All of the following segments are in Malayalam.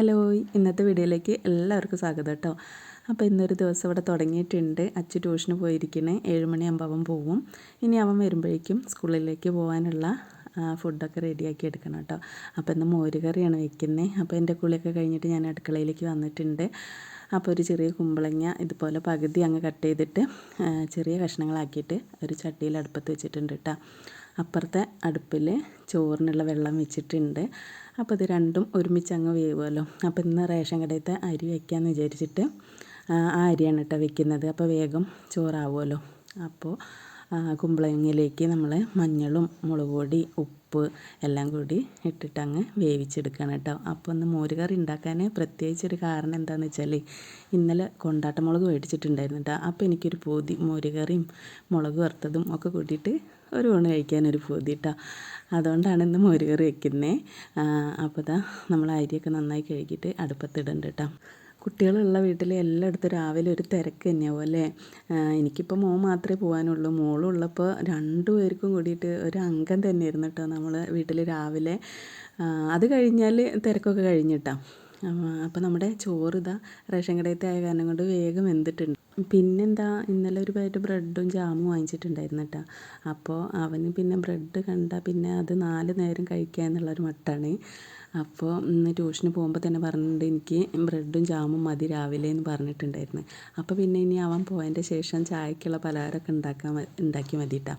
ഹലോ ഇന്നത്തെ വീഡിയോയിലേക്ക് എല്ലാവർക്കും സ്വാഗതം കേട്ടോ അപ്പോൾ ഇന്നൊരു ദിവസം ഇവിടെ തുടങ്ങിയിട്ടുണ്ട്. അച്ഛ ട്യൂഷന് പോയിരിക്കണേ. ഏഴുമണിയാകുമ്പോൾ അവൻ പോവും. ഇനി അവൻ വരുമ്പോഴേക്കും സ്കൂളിലേക്ക് പോകാനുള്ള ഫുഡൊക്കെ റെഡിയാക്കി എടുക്കണം കേട്ടോ അപ്പോൾ ഇന്ന് മോരുകറിയാണ് വയ്ക്കുന്നത് അപ്പോൾ എന്റെ കുളിയൊക്കെ കഴിഞ്ഞിട്ട് ഞാൻ അടുക്കളയിലേക്ക് വന്നിട്ടുണ്ട്. അപ്പോൾ ഒരു ചെറിയ കുമ്പളങ്ങ ഇതുപോലെ പകുതി അങ്ങ് കട്ട് ചെയ്തിട്ട് ചെറിയ കഷ്ണങ്ങളാക്കിയിട്ട് ഒരു ചട്ടിയിൽ അടുപ്പത്ത് വെച്ചിട്ടുണ്ട് കേട്ടോ അപ്പുറത്തെ അടുപ്പിൽ ചോറിനുള്ള വെള്ളം വെച്ചിട്ടുണ്ട്. അപ്പോൾ ഇത് രണ്ടും ഒരുമിച്ച് അങ്ങ് വേവുമല്ലോ. അപ്പോൾ ഇന്ന് റേഷൻ കടയിലത്തെ അരി വയ്ക്കാമെന്ന് വിചാരിച്ചിട്ട് ആ അരിയാണ് കേട്ടോ വെക്കുന്നത് അപ്പോൾ വേഗം ചോറാവുമല്ലോ. അപ്പോൾ കുമ്പളങ്ങയിലേക്ക് നമ്മൾ മഞ്ഞളും മുളക് പൊടി ഉപ്പ് എല്ലാം കൂടി ഇട്ടിട്ട് അങ്ങ് വേവിച്ചെടുക്കണം കേട്ടോ. അപ്പോൾ ഒന്ന് മോരുകറി ഉണ്ടാക്കാൻ പ്രത്യേകിച്ചൊരു കാരണം എന്താണെന്ന് വെച്ചാൽ ഇന്നലെ കൊണ്ടാട്ട മുളക് മേടിച്ചിട്ടുണ്ടായിരുന്നു കേട്ടോ. അപ്പോൾ എനിക്കൊരു പൂതി മോരുകറിയും മുളക് വറുത്തതും ഒക്കെ കൂട്ടിയിട്ട് ഒരു ഊണ് കഴിക്കാനൊരു കേട്ടോ. അതുകൊണ്ടാണ് ഇന്ന് മോരുകറി വെക്കുന്നത് അപ്പോൾ ഇതാ നമ്മൾ അരിയൊക്കെ നന്നായി കഴുകിയിട്ട് അടുപ്പത്തിടണ്ട് കേട്ടോ. കുട്ടികളുള്ള വീട്ടിൽ എല്ലായിടത്തും രാവിലെ ഒരു തിരക്ക് തന്നെയാവും അല്ലേ? എനിക്കിപ്പോൾ മോൻ മാത്രമേ പോകാനുള്ളൂ മോളും ഉള്ളപ്പോൾ രണ്ടു പേർക്കും കൂടിയിട്ട് ഒരു അംഗം തന്നെയായിരുന്നു കേട്ടോ നമ്മൾ വീട്ടിൽ രാവിലെ. അത് കഴിഞ്ഞാൽ തിരക്കൊക്കെ കഴിഞ്ഞിട്ടാണ് അപ്പോൾ നമ്മുടെ ചോറ് ഇതാ റേഷൻ കടയത്തെ ആയ കാരണം കൊണ്ട് വേഗം വെന്തിട്ടുണ്ട്. പിന്നെന്താ ഇന്നലെ ഒരു പാക്കറ്റ് ബ്രെഡും ജാമും വാങ്ങിച്ചിട്ടുണ്ടായിരുന്നു കേട്ടോ അപ്പോൾ അവന് പിന്നെ ബ്രെഡ് കണ്ടാൽ പിന്നെ അത് നാല് നേരം കഴിക്കുക എന്നുള്ളൊരു മട്ടാണ്. അപ്പോൾ ഇന്ന് ട്യൂഷന് പോകുമ്പോൾ തന്നെ പറഞ്ഞിട്ടുണ്ട് എനിക്ക് ബ്രെഡും ജാമും മതി രാവിലെ എന്ന് പറഞ്ഞിട്ടുണ്ടായിരുന്നു. അപ്പോൾ പിന്നെ ഇനി അവൻ പോയതിന്റെ ശേഷം ചായക്കുള്ള പലഹാരമൊക്കെ ഉണ്ടാക്കാൻ ഉണ്ടാക്കി മതി കേട്ടോ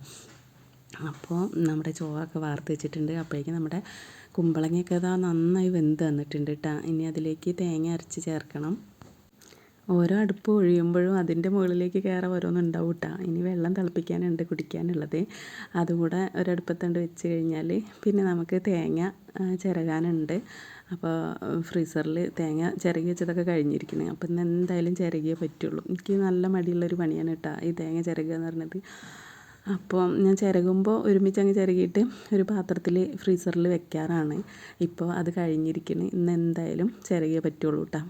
അപ്പോൾ നമ്മുടെ ചോറൊക്കെ വാർത്ത് വെച്ചിട്ടുണ്ട്. അപ്പോഴേക്കും നമ്മുടെ കുമ്പളങ്ങയൊക്കെ അതാ നന്നായി വെന്ത് വന്നിട്ടുണ്ട് കേട്ടോ ഇനി അതിലേക്ക് തേങ്ങ അരച്ച് ചേർക്കണം. ഓരോ അടുപ്പ് ഒഴിയുമ്പോഴും അതിന്റെ മുകളിലേക്ക് കയറാൻ ഓരോന്നുണ്ടാവും കേട്ടോ ഇനി വെള്ളം തിളപ്പിക്കാനുണ്ട് കുടിക്കാനുള്ളത്. അതുകൂടെ ഒരടുപ്പത്തുണ്ട് വെച്ച് കഴിഞ്ഞാൽ പിന്നെ നമുക്ക് തേങ്ങ ചിരകാനുണ്ട്. അപ്പോൾ ഫ്രീസറിൽ തേങ്ങ ചിരകി വെച്ചതൊക്കെ കഴിഞ്ഞിരിക്കുന്നത് അപ്പം ഇന്ന് എന്തായാലും ചിരകിയേ പറ്റുള്ളൂ. എനിക്ക് നല്ല മടിയുള്ളൊരു പണിയാണ് കേട്ടോ ഈ തേങ്ങ ചിരകുക എന്ന് പറഞ്ഞത്. അപ്പോൾ ഞാൻ ചിരകുമ്പോൾ ഒരുമിച്ച് അങ്ങ് ചിരകിയിട്ട് ഒരു പാത്രത്തിൽ ഫ്രീസറിൽ വെക്കാറാണ്. ഇപ്പോൾ അത് കഴിഞ്ഞിരിക്കുന്നത് ഇന്ന് എന്തായാലും ചിരകിയേ പറ്റുള്ളൂ കേട്ടോ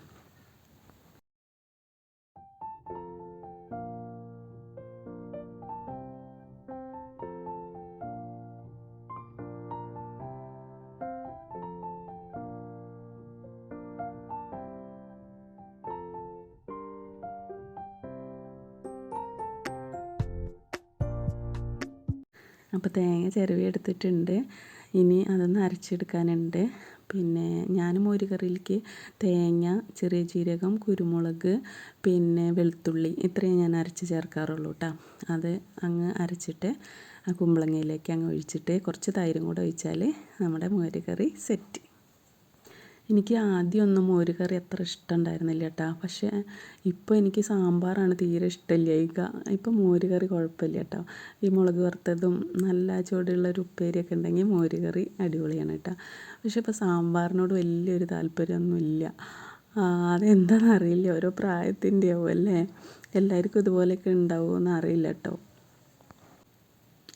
അപ്പോൾ തേങ്ങ ചിരവി എടുത്തിട്ടുണ്ട്. ഇനി അതൊന്ന് അരച്ചെടുക്കാനുണ്ട്. പിന്നെ ഞാൻ മോര് കറിയിലേക്ക് തേങ്ങ ചെറിയ ജീരകം കുരുമുളക് പിന്നെ വെളുത്തുള്ളി ഇത്രയും ഞാൻ അരച്ച് ചേർക്കാറുള്ളൂ കേട്ടോ അത് അങ്ങ് അരച്ചിട്ട് ആ കുമ്പളങ്ങയിലേക്ക് അങ്ങ് ഒഴിച്ചിട്ട് കുറച്ച് തൈരും കൂടെ ഒഴിച്ചാൽ നമ്മുടെ മോര് കറി സെറ്റ്. എനിക്ക് ആദ്യമൊന്നും മോര് കറി അത്ര ഇഷ്ടമുണ്ടായിരുന്നില്ല കേട്ടോ. പക്ഷേ ഇപ്പോൾ എനിക്ക് സാമ്പാറാണ് തീരെ ഇഷ്ടമില്ല. ഇപ്പോൾ മോര് കറി കുഴപ്പമില്ല കേട്ടോ. ഈ മുളക് വറുത്തതും നല്ല ചുവടുള്ള ഒരു ഉപ്പേരിയൊക്കെ ഉണ്ടെങ്കിൽ മോര് കറി അടിപൊളിയാണ് കേട്ടോ. പക്ഷേ ഇപ്പോൾ സാമ്പാറിനോട് വലിയൊരു താല്പര്യമൊന്നുമില്ല. അതെന്താണെന്ന് അറിയില്ല. ഓരോ പ്രായത്തിന്റെ ആവും അല്ലേ? എല്ലാവർക്കും ഇതുപോലെയൊക്കെ ഉണ്ടാവുമോ അറിയില്ല കേട്ടോ.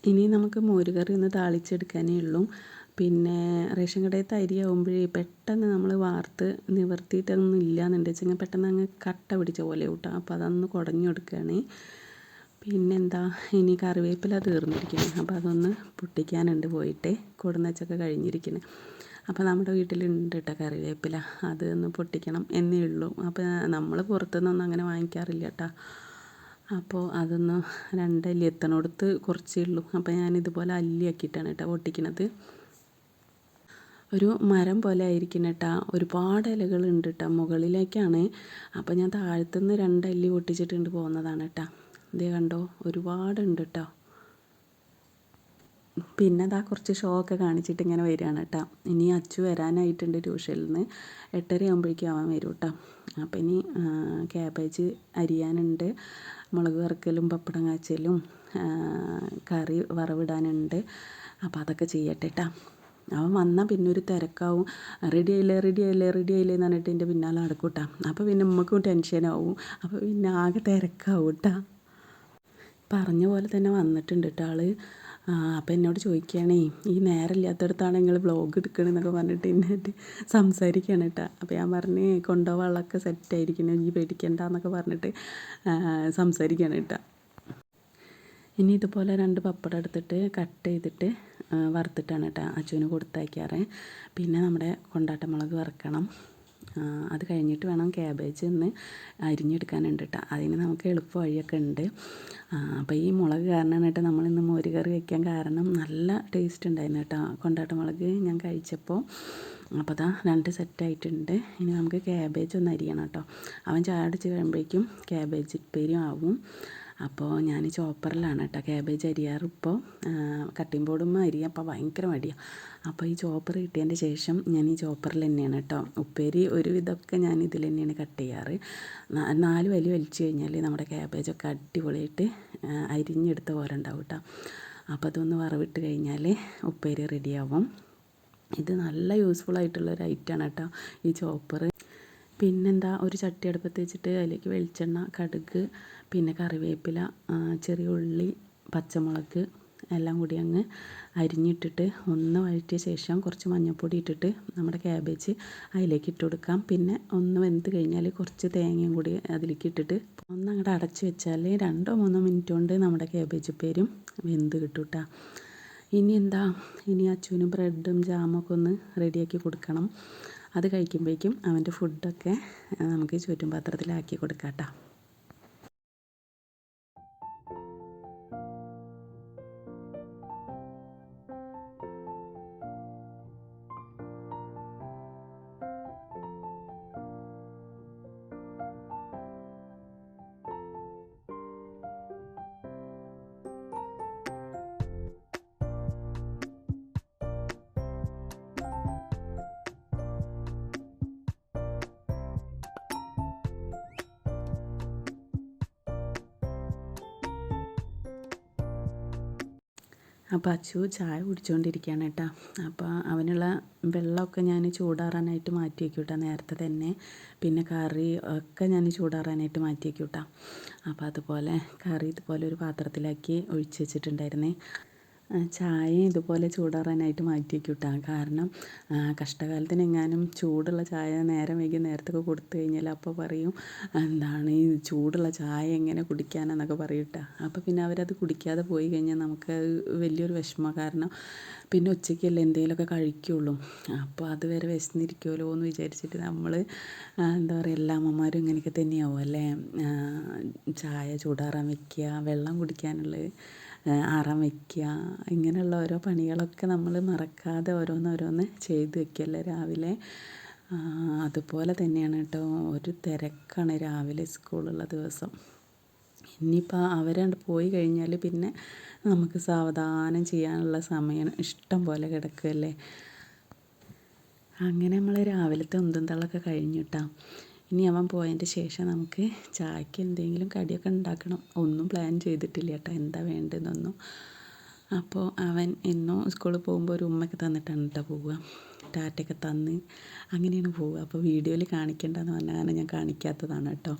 ഇനി നമുക്ക് മോര് കറി ഒന്ന് താളിച്ചെടുക്കാനേ ഉള്ളൂ. പിന്നെ റേഷൻ കടയിലത്തെ അരി ആകുമ്പോഴേ പെട്ടെന്ന് നമ്മൾ വാർത്ത് നിവർത്തിയിട്ടൊന്നും ഇല്ല എന്നുണ്ടെങ്കിൽ പെട്ടെന്ന് അങ്ങ് കട്ട പിടിച്ച പോലെ കൂട്ടാം അപ്പോൾ അതൊന്ന് കുടഞ്ഞു കൊടുക്കുകയാണ് പിന്നെന്താ ഇനി കറിവേപ്പില തീർന്നിരിക്കുന്നത് അപ്പോൾ അതൊന്ന് പൊട്ടിക്കാനുണ്ട് പോയിട്ട്. കൊടുന്നച്ചൊക്കെ കഴിഞ്ഞിരിക്കുന്നത് അപ്പോൾ നമ്മുടെ വീട്ടിലുണ്ട് കേട്ടോ കറിവേപ്പില. അത് ഒന്ന് പൊട്ടിക്കണം എന്നേ ഉള്ളൂ. അപ്പോൾ നമ്മൾ പുറത്തുനിന്നൊന്നും അങ്ങനെ വാങ്ങിക്കാറില്ല കേട്ടോ അപ്പോൾ അതൊന്ന് രണ്ടല്ലി എത്തണോടത്ത് കുറച്ചേ ഉള്ളൂ. അപ്പോൾ ഞാനിതുപോലെ അല്ലിയാക്കിയിട്ടാണ് കേട്ടോ പൊട്ടിക്കണത്. ഒരു മരം പോലെ ആയിരിക്കണം കേട്ടോ ഒരുപാട് ഉണ്ട് കേട്ടോ മുകളിലേക്കാണ്. അപ്പോൾ ഞാൻ താഴത്തുനിന്ന് രണ്ട് അല്ലി പൊട്ടിച്ചിട്ടുണ്ട് പോകുന്നതാണ് കേട്ടോ ഇതേ കണ്ടോ ഒരുപാടുണ്ട് കേട്ടോ പിന്നെ അതാ കുറച്ച് ഷോ ഒക്കെ കാണിച്ചിട്ട് ഇങ്ങനെ വരികയാണ് കേട്ടോ ഇനി അച്ചു വരാനായിട്ടുണ്ട് ട്യൂഷനിൽ നിന്ന്. എട്ടര ആകുമ്പോഴേക്കും അവൻ വരും കേട്ടോ അപ്പം ഇനി ക്യാബേജ് അരിയാനുണ്ട്. മുളക് വറുക്കലും പപ്പടം കാച്ചലും കറി വറവിടാനുണ്ട്. അപ്പോൾ അതൊക്കെ ചെയ്യട്ടെ കേട്ടോ അവൻ വന്നാൽ പിന്നെ ഒരു തിരക്കാവും. റെഡി ആയില്ലേ റെഡി ആയില്ലേ റെഡി ആയില്ലേ എന്ന് പറഞ്ഞിട്ട് എന്റെ പിന്നാലെ നടക്കൂട്ടാ. അപ്പോൾ പിന്നെ നമുക്കും ടെൻഷനാവും. അപ്പോൾ പിന്നെ ആകെ തിരക്കാവും കേട്ടാ പറഞ്ഞ പോലെ തന്നെ വന്നിട്ടുണ്ട് കേട്ടോ ആൾ. അപ്പോൾ എന്നോട് ചോദിക്കുകയാണേ ഈ നേരമില്ലാത്തടത്താണ് നിങ്ങൾ വ്ളോഗ് എടുക്കണമെന്നൊക്കെ പറഞ്ഞിട്ട് എന്നിട്ട് സംസാരിക്കുകയാണ് കേട്ടോ അപ്പോൾ ഞാൻ പറഞ്ഞ് കൊണ്ടുപോകാനുള്ളതൊക്കെ സെറ്റായിരിക്കണം ഈ പേടിക്കണ്ട എന്നൊക്കെ പറഞ്ഞിട്ട് സംസാരിക്കുകയാണ് കേട്ടോ ഇനി ഇതുപോലെ രണ്ട് പപ്പടം എടുത്തിട്ട് കട്ട് ചെയ്തിട്ട് വറുത്തിട്ടാണ് കേട്ടോ അച്ചുവിന് കൊടുത്തയക്കാറ്. പിന്നെ നമ്മുടെ കൊണ്ടാട്ടമുളക് വറുക്കണം. അത് കഴിഞ്ഞിട്ട് വേണം ക്യാബേജ് ഒന്ന് അരിഞ്ഞെടുക്കാനുണ്ട് കേട്ടോ. അതിന് നമുക്ക് എളുപ്പ വഴിയൊക്കെ ഉണ്ട് അപ്പോൾ ഈ മുളക് കാരണമാണ് കേട്ടോ നമ്മളിന്ന് മോര് കറി വയ്ക്കാൻ കാരണം നല്ല ടേസ്റ്റ് ഉണ്ടായിരുന്നു കേട്ടോ. കൊണ്ടാട്ട മുളക് ഞാൻ കഴിച്ചപ്പോൾ. അപ്പോൾ അതാ രണ്ട് സെറ്റായിട്ടുണ്ട് ഇനി നമുക്ക് ക്യാബേജ് ഒന്ന് അരിയണം കേട്ടോ. അവൻ ചായ അടിച്ച് കഴിയുമ്പോഴേക്കും ക്യാബേജ് ഉപ്പേരിയും ആവും. അപ്പോൾ ഞാൻ ചോപ്പറിലാണ് കേട്ടോ ക്യാബേജ് അരിയാറ് ഇപ്പോൾ കട്ടിംഗ് ബോർഡും അരിയാൻ അപ്പോൾ ഭയങ്കര മടിയാണ് അപ്പോൾ ഈ ചോപ്പർ കിട്ടിയതിന്റെ ശേഷം ഞാൻ ഈ ചോപ്പറിൽ തന്നെയാണ് കേട്ടോ ഉപ്പേരി ഒരു ഒരുവിധമൊക്കെ ഞാൻ ഇതിൽ തന്നെയാണ് കട്ട് ചെയ്യാറ്. നാല് വലി വലിച്ചു കഴിഞ്ഞാൽ നമ്മുടെ ക്യാബേജൊക്കെ അടിപൊളിയായിട്ട് അരിഞ്ഞെടുത്ത പോലെ ഉണ്ടാവും കേട്ടോ. അപ്പോൾ അതൊന്ന് വറവിട്ട് കഴിഞ്ഞാൽ ഉപ്പേരി റെഡിയാവും ഇത് നല്ല യൂസ്ഫുൾ ആയിട്ടുള്ള ഒരു ഐറ്റമാണ് കേട്ടോ ഈ ചോപ്പർ. പിന്നെന്താ ഒരു ചട്ടി അടുപ്പത്ത് വെച്ചിട്ട് അതിലേക്ക് വെളിച്ചെണ്ണ കടുക് പിന്നെ കറിവേപ്പില ചെറിയ ഉള്ളി പച്ചമുളക് എല്ലാം കൂടി അങ്ങ് അരിഞ്ഞിട്ടിട്ട് ഒന്ന് വഴറ്റിയ ശേഷം കുറച്ച് മഞ്ഞൾപ്പൊടി ഇട്ടിട്ട് നമ്മുടെ ക്യാബേജ് അതിലേക്ക് ഇട്ട് കൊടുക്കാം. പിന്നെ ഒന്ന് വെന്ത് കഴിഞ്ഞാൽ കുറച്ച് തേങ്ങയും കൂടി അതിലേക്ക് ഇട്ടിട്ട് ഒന്ന് അങ്ങോട്ട് അടച്ച് വെച്ചാൽ രണ്ടോ മൂന്നോ മിനിറ്റ് കൊണ്ട് നമ്മുടെ ക്യാബേജ് പേരും വെന്ത് കിട്ടും കേട്ടോ ഇനി എന്താ ഇനി അച്ചുവിന് ബ്രെഡും ജാമൊക്കെ ഒന്ന് റെഡിയാക്കി കൊടുക്കണം. അത് കഴിക്കുമ്പോഴേക്കും അവന്റെ ഫുഡൊക്കെ നമുക്ക് ചുറ്റും പാത്രത്തിലാക്കി കൊടുക്കാം കേട്ടോ അപ്പോൾ അച്ചു ചായ കുടിച്ചുകൊണ്ടിരിക്കുകയാണ് കേട്ടോ. അപ്പോൾ അവനുള്ള വെള്ളമൊക്കെ ഞാൻ ചൂടാറാനായിട്ട് മാറ്റി വയ്ക്കും കേട്ടോ നേരത്തെ തന്നെ. പിന്നെ കറി ഒക്കെ ഞാൻ ചൂടാറാനായിട്ട് മാറ്റി വയ്ക്കും കേട്ടോ അപ്പോൾ അതുപോലെ കറി ഇതുപോലെ ഒരു പാത്രത്തിലാക്കി ഒഴിച്ച് വെച്ചിട്ടുണ്ടായിരുന്നേ. ചായ ഇതുപോലെ ചൂടാറാനായിട്ട് മാറ്റി വയ്ക്കും കാരണം കഷ്ടകാലത്തിന് എങ്ങാനും ചൂടുള്ള ചായ നേരം വൈകി നേരത്തൊക്കെ കൊടുത്തു കഴിഞ്ഞാൽ അപ്പോൾ പറയും എന്താണ് ഈ ചൂടുള്ള ചായ എങ്ങനെ കുടിക്കാനെന്നൊക്കെ പറയൂട്ടാ. അപ്പോൾ പിന്നെ അവരത് കുടിക്കാതെ പോയി കഴിഞ്ഞാൽ നമുക്ക് വലിയൊരു വിഷമം. കാരണം പിന്നെ ഉച്ചയ്ക്കല്ലേ എന്തെങ്കിലുമൊക്കെ കഴിക്കുള്ളൂ. അപ്പോൾ അതുവരെ വിശന്നിരിക്കുമല്ലോ എന്ന് വിചാരിച്ചിട്ട് നമ്മൾ എന്താ പറയുക എല്ലാ അമ്മമാരും ഇങ്ങനെയൊക്കെ തന്നെയാവും അല്ലേ? ചായ ചൂടാറാൻ വെക്കുക വെള്ളം കുടിക്കാനുള്ളത് ആറാൻ വയ്ക്കുക ഇങ്ങനെയുള്ള ഓരോ പണികളൊക്കെ നമ്മൾ മറക്കാതെ ഓരോന്നോരോന്ന് ചെയ്ത് വെക്കല്ലേ രാവിലെ? അതുപോലെ തന്നെയാണ് കേട്ടോ ഒരു തിരക്കാണ് രാവിലെ സ്കൂളുള്ള ദിവസം. ഇനിയിപ്പോൾ അവരണ്ട് പോയി കഴിഞ്ഞാൽ പിന്നെ നമുക്ക് സാവധാനം ചെയ്യാനുള്ള സമയം ഇഷ്ടം പോലെ കിടക്കുകയല്ലേ അങ്ങനെ നമ്മൾ രാവിലത്തെ ഉന്തന്തളൊക്കെ കഴിഞ്ഞിട്ടാണ് ഇനി അവൻ പോയതിന്റെ ശേഷം നമുക്ക് ചായക്ക് എന്തെങ്കിലും കടിയൊക്കെ ഉണ്ടാക്കണം. ഒന്നും പ്ലാൻ ചെയ്തിട്ടില്ല കേട്ടോ. എന്താ വേണ്ടതെന്നൊന്നും. അപ്പോൾ അവൻ എന്നും സ്കൂളിൽ പോകുമ്പോൾ ഒരു ഉമ്മയൊക്കെ തന്നിട്ടാണ് കേട്ടോ പോവുക. ടാറ്റയൊക്കെ തന്ന് അങ്ങനെയാണ് പോവുക. അപ്പോൾ വീഡിയോയിൽ കാണിക്കേണ്ടതെന്ന് പറഞ്ഞാൽ ഞാൻ കാണിക്കാത്തതാണ് കേട്ടോ.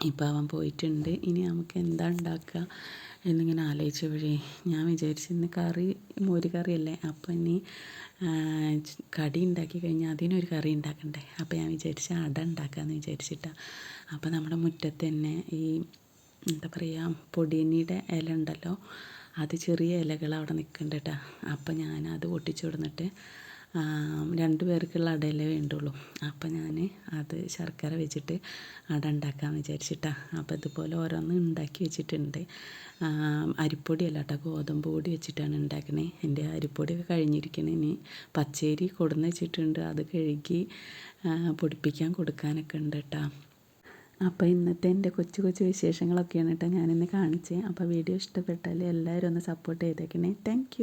ഇപ്പോൾ അവൻ പോയിട്ടുണ്ട്. ഇനി നമുക്ക് എന്താ ഉണ്ടാക്കുക എന്നിങ്ങനെ ആലോചിച്ചപ്പോഴേ ഞാൻ വിചാരിച്ചു ഇന്ന് കറി മോര് കറിയല്ലേ? അപ്പോൾ ഇനി കടി ഉണ്ടാക്കി കഴിഞ്ഞാൽ അതിനൊരു കറി ഉണ്ടാക്കണ്ടേ? അപ്പോൾ ഞാൻ വിചാരിച്ച അട ഉണ്ടാക്കാമെന്ന് വിചാരിച്ചിട്ടാണ് അപ്പോൾ നമ്മുടെ മുറ്റത്ത് തന്നെ ഈ എന്താ പറയുക പൊടിയണിയുടെ ഇല ഉണ്ടല്ലോ? അത് ചെറിയ ഇലകൾ അവിടെ നിൽക്കുന്നുണ്ട് കേട്ടോ അപ്പോൾ ഞാൻ അത് പൊട്ടിച്ചു കൊടുത്തിട്ട് രണ്ട് പേർക്കുള്ള അടയല്ലേ വേണ്ടുള്ളൂ. അപ്പം ഞാൻ അത് ശർക്കര വെച്ചിട്ട് അട ഉണ്ടാക്കാമെന്ന് വിചാരിച്ചിട്ടാണ് അപ്പോൾ ഇതുപോലെ ഓരോന്ന് ഉണ്ടാക്കി വെച്ചിട്ടുണ്ട്. അരിപ്പൊടി അല്ല കേട്ടോ ഗോതമ്പ് പൊടി വെച്ചിട്ടാണ് ഉണ്ടാക്കണേ. എന്റെ അരിപ്പൊടിയൊക്കെ കഴിഞ്ഞിരിക്കണേ. ഇനി പച്ചരി കൊടുന്ന് വെച്ചിട്ടുണ്ട്. അത് കഴുകി പൊടിപ്പിക്കാൻ കൊടുക്കാനൊക്കെ ഉണ്ട് കേട്ടോ അപ്പോൾ ഇന്നത്തെ എന്റെ കൊച്ചു കൊച്ചു വിശേഷങ്ങളൊക്കെയാണ് കേട്ടോ ഞാനിന്ന് കാണിച്ചത് അപ്പോൾ വീഡിയോ ഇഷ്ടപ്പെട്ടാൽ എല്ലാവരും ഒന്ന് സപ്പോർട്ട് ചെയ്തേക്കണേ. താങ്ക്